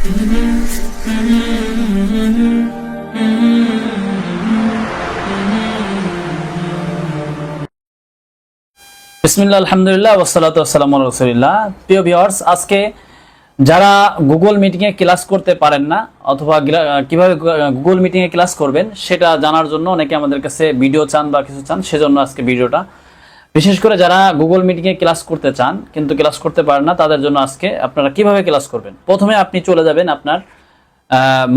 বিসমিল্লাহ, আলহামদুলিল্লাহ ওসালাত আসসালাম রসুলিল্লাহ। প্রিয় ভিওয়ার্স আজকে যারা গুগল মিটিংয়ে ক্লাস করতে পারেন না অথবা কীভাবে গুগল মিটিংয়ে ক্লাস করবেন, সেটা জানার জন্য অনেকে আমাদের কাছে ভিডিও চান বা কিছু চান, সেজন্য আজকে ভিডিওটা বিশেষ করে যারা গুগল মিটিংয়ে ক্লাস করতে চান, কিন্তু ক্লাস করতে পারেন না, তাদের জন্য আজকে আপনারা কীভাবে ক্লাস করবেন? প্রথমে আপনি চলে যাবেন আপনার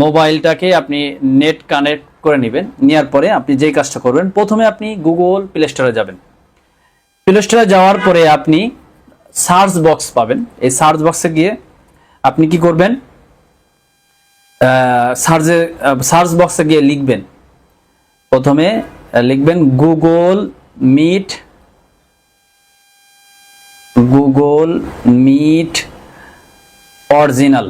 মোবাইলটাকে আপনি নেট কানেক্ট করে নেবেন, নেওয়ার পরে আপনি যেই কাজটা করবেন, প্রথমে আপনি গুগল প্লে স্টোরে যাবেন। প্লে স্টোরে যাওয়ার পরে আপনি সার্চ বক্স পাবেন। এই সার্চ বক্সে গিয়ে আপনি কি করবেন? সার্চে সার্চ বক্সে গিয়ে লিখবেন। প্রথমে লিখবেন Google Meet Google Meet original.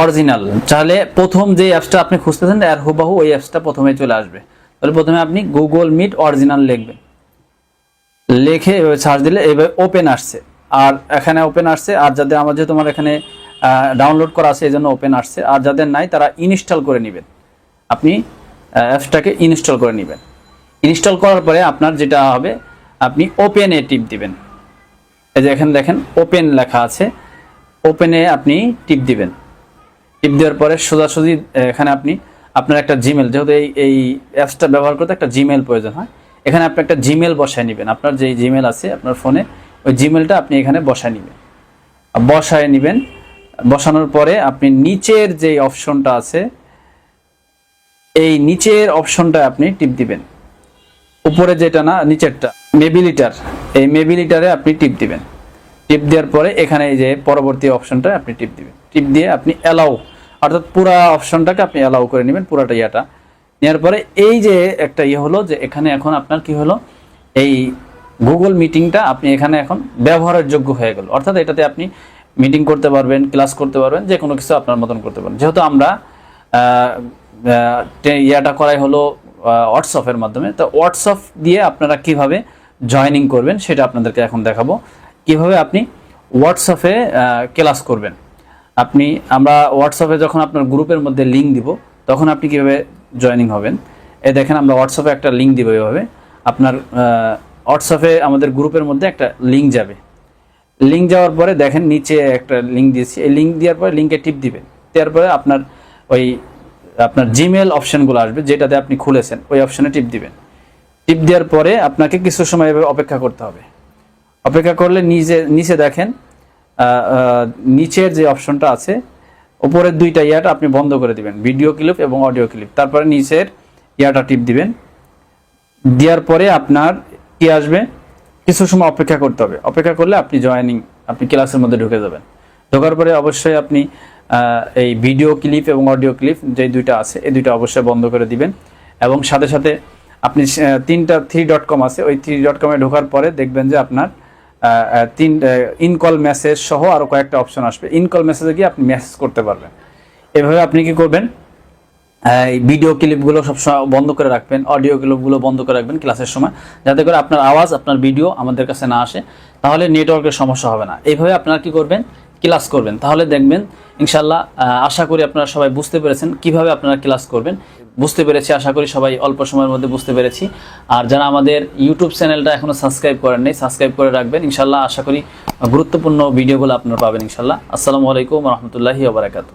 Original. তাহলে প্রথম যে অ্যাপসটা আপনি খুঁজতেছেন, এর হুবাহু ওই অ্যাপসটা প্রথমে চলে আসবে। তাহলে প্রথমে আপনি গুগল মিট অরিজিনাল লিখবেন। লিখে এভাবে সার্চ দিলে এভাবে ওপেন আসছে। আর এখানে ওপেন আসছে, আর যাদের আমার যেহেতু তোমার এখানে ডাউনলোড করা আছে এই জন্য ওপেন আসছে। আর যাদের নাই, তারা ইনস্টল করে নেবেন। আপনি অ্যাপসটাকে ইনস্টল করে নেবেন। ইনস্টল করার পরে আপনার যেটা হবে আপনি ওপেনে টিপ দিবেন। এই যে এখানে দেখেন ওপেন লেখা আছে। ওপেনে আপনি টিপ দিবেন। টিপ দেওয়ার পরে সোজাসুজি, এখানে আপনি, আপনার একটা জিমেল যেহেতু এই এই অ্যাপসটা ব্যবহার করতে একটা জিমেল প্রয়োজন হয়, এখানে আপনি একটা জিমেল বসায় নেবেন। আপনার যে জিমেল আছে, আপনার ফোনে ওই জিমেলটা আপনি এখানে বসায় নেবেন। বসায় নেবেন। বসানোর পরে আপনি নিচের যে অপশনটা আছে, এই নিচের অপশনটা আপনি টিপ দিবেন। উপরে যেটা না, নিচেরটা মেবিলিটার এই মেবিলিটারে আপনি টিপ দিবেন। টিপ দেওয়ার পরে এখানে এই যে পরবর্তী অপশনটা আপনি টিপ দিবেন। টিপ দিয়ে আপনি অ্যালাউ অর্থাৎ পুরা অপশনটাকে আপনি অ্যালাউ করে নেবেন, পুরাটা ইয়াটা। নেওয়ার পরে এই যে একটা ইয়ে হলো যে এখানে এখন আপনার কি হলো, এই গুগল মিটিংটা আপনি এখানে এখন ব্যবহারের যোগ্য হয়ে গেল। অর্থাৎ এটাতে আপনি মিটিং করতে পারবেন ক্লাস করতে পারবেন যে কোনো কিছু আপনার মতন করতে পারবেন। যেহেতু আমরা ইয়াটা করাই হলো হোয়াটসঅ্যাপের মাধ্যমে। তো হোয়াটসঅ্যাপ দিয়ে আপনারা কীভাবে জয়েনিং করবেন সেটা আপনাদেরকে এখন দেখাবো। কীভাবে আপনি হোয়াটসঅ্যাপে ক্লাস করবেন। আপনি, আমরা হোয়াটসঅ্যাপে যখন আপনার গ্রুপের মধ্যে লিঙ্ক দিব, তখন আপনি কীভাবে জয়েনিং হবেন? এ দেখেন, আমরা হোয়াটসঅ্যাপে একটা লিঙ্ক দিব এভাবে। আপনার হোয়াটসঅ্যাপে আমাদের গ্রুপের মধ্যে একটা লিঙ্ক যাবে। লিঙ্ক যাওয়ার পরে দেখেন, নিচে একটা লিঙ্ক দিয়েছি। এই লিঙ্ক দেওয়ার পরে লিঙ্কে টিপ দিবেন। দেওয়ার পরে আপনার ওই আপনার জিমেল অপশনগুলো আসবে, যেটাতে আপনি খুলেছেন, ওই অপশনে টিপ দিবেন। টিপ দেওয়ার পরে আপনাকে কিছু সময় এভাবে অপেক্ষা করতে হবে। অপেক্ষা করলে নিচে নিচে দেখেন নিচের যে অপশনটা আছে উপরের দুইটা ইয়াটা আপনি বন্ধ করে দিবেন ভিডিও ক্লিপ এবং অডিও ক্লিপ তারপরে নিচের ইয়াটা টিপ দিবেন। দেওয়ার পরে আপনার কি আসবে? কিছু সময় অপেক্ষা করতে হবে। অপেক্ষা করলে আপনি জয়েনিং আপনি ক্লাসের মধ্যে ঢুকে যাবেন। ঢোকার পরে অবশ্যই আপনি এই ভিডিও ক্লিপ এবং অডিও ক্লিপ যে দুইটা আছে, এই দুইটা অবশ্যই বন্ধ করে দিবেন। এবং সাথে সাথে আপনি তিনটা থ্রি ডট কম আছে। ওই থ্রি ডট কমে ঢোকার পরে দেখবেন যে আপনার তিন ইনকল মেসেজ সহ আরও কয়েকটা অপশন আসবে। ইনকল মেসেজে গিয়ে আপনি মেসেজ করতে পারবেন। এভাবে আপনি কি করবেন? এই ভিডিও ক্লিপগুলো সবসময় বন্ধ করে রাখবেন। অডিও ক্লিপগুলো বন্ধ করে রাখবেন ক্লাসের সময়। যাতে করে আপনার আওয়াজ, আপনার ভিডিও আমাদের কাছে না আসে। তাহলে নেটওয়ার্কের সমস্যা হবে না। এইভাবে আপনারা কি করবেন? ক্লাস করবেন। তাহলে দেখবেন, ইনশাল্লাহ আশা করি আপনারা সবাই বুঝতে পেরেছেন কীভাবে আপনারা ক্লাস করবেন। বুঝতে পেরেছি, আশা করি সবাই অল্প সময়ের মধ্যে বুঝতে পেরেছি। আর যারা আমাদের ইউটিউব চ্যানেলটা এখনও সাবস্ক্রাইব করেন নেই সাবস্ক্রাইব করে রাখবেন। ইনশাল্লাহ, আশা করি গুরুত্বপূর্ণ ভিডিওগুলো আপনারা পাবেন ইনশাল্লাহ। আসসালামু আলাইকুম রহমতুল্লাহি ওবরাকাতু